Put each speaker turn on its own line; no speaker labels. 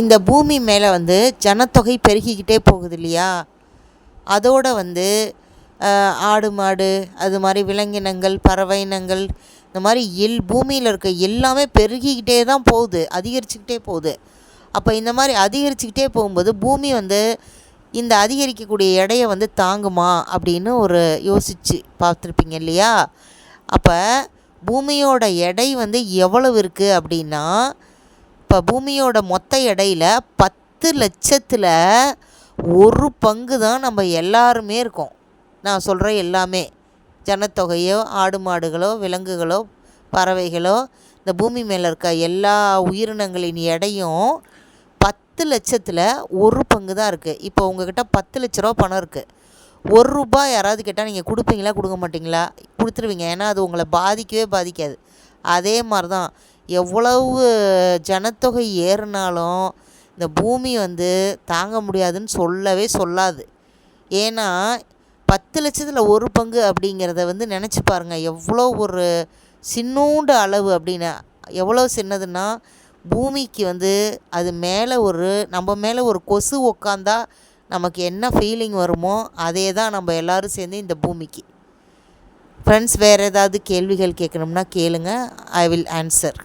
இந்த பூமி மேலே வந்து ஜனத்தொகை பெருகிக்கிட்டே போகுது இல்லையா அதோட வந்து ஆடு மாடு அது மாதிரி விலங்கினங்கள் பறவை இனங்கள் இந்த மாதிரி எல் பூமியில் இருக்க எல்லாமே பெருகிக்கிட்டே தான் போகுது அதிகரிச்சுக்கிட்டே போகுது. அப்போ இந்த மாதிரி அதிகரிச்சுக்கிட்டே போகும்போது பூமி வந்து இந்த அதிகரிக்கக்கூடிய எடையை வந்து தாங்குமா அப்படின்னு ஒரு யோசிச்சு பார்த்துருப்பீங்க இல்லையா? அப்போ பூமியோட எடை வந்து எவ்வளவு இருக்குது அப்படின்னா இப்போ பூமியோட மொத்த எடையில் பத்து லட்சத்தில் ஒரு பங்கு தான் நம்ம எல்லாருமே இருக்கோம். நான் சொல்கிற எல்லாமே. ஜனத்தொகையோ ஆடு மாடுகளோ விலங்குகளோ பறவைகளோ இந்த பூமி மேலே இருக்க எல்லா உயிரினங்களின் எடையும் பத்து லட்சத்தில் ஒரு பங்கு தான் இருக்குது இப்போ உங்ககிட்ட பத்து லட்ச ரூபா பணம் இருக்குது ஒரு ரூபாய் யாராவது கேட்டால் நீங்கள் கொடுப்பீங்களா கொடுக்க மாட்டீங்களா? கொடுத்துருவீங்க. ஏன்னா அது உங்களை பாதிக்கவே பாதிக்காது. அதே மாதிரி தான் எவ்வளவு ஜனத்தொகை ஏறினாலும் இந்த பூமி வந்து தாங்க முடியாதுன்னு சொல்லவே சொல்லாது. ஏன்னா பத்து லட்சத்தில் ஒரு பங்கு அப்படிங்கிறத வந்து நினச்சி பாருங்கள் எவ்வளோ ஒரு சின்னூண்டு அளவு அப்படின்னா. எவ்வளோ சின்னதுன்னா பூமிக்கு வந்து அது மேலே ஒரு நம்ம மேலே ஒரு கொசு உக்காந்தா நமக்கு என்ன ஃபீலிங் வருமோ அதே தான் நம்ம எல்லோரும் சேர்ந்து இந்த பூமிக்கு. ஃப்ரெண்ட்ஸ் வேறு ஏதாவது கேள்விகள் கேட்கணும்னா கேளுங்க. I will answer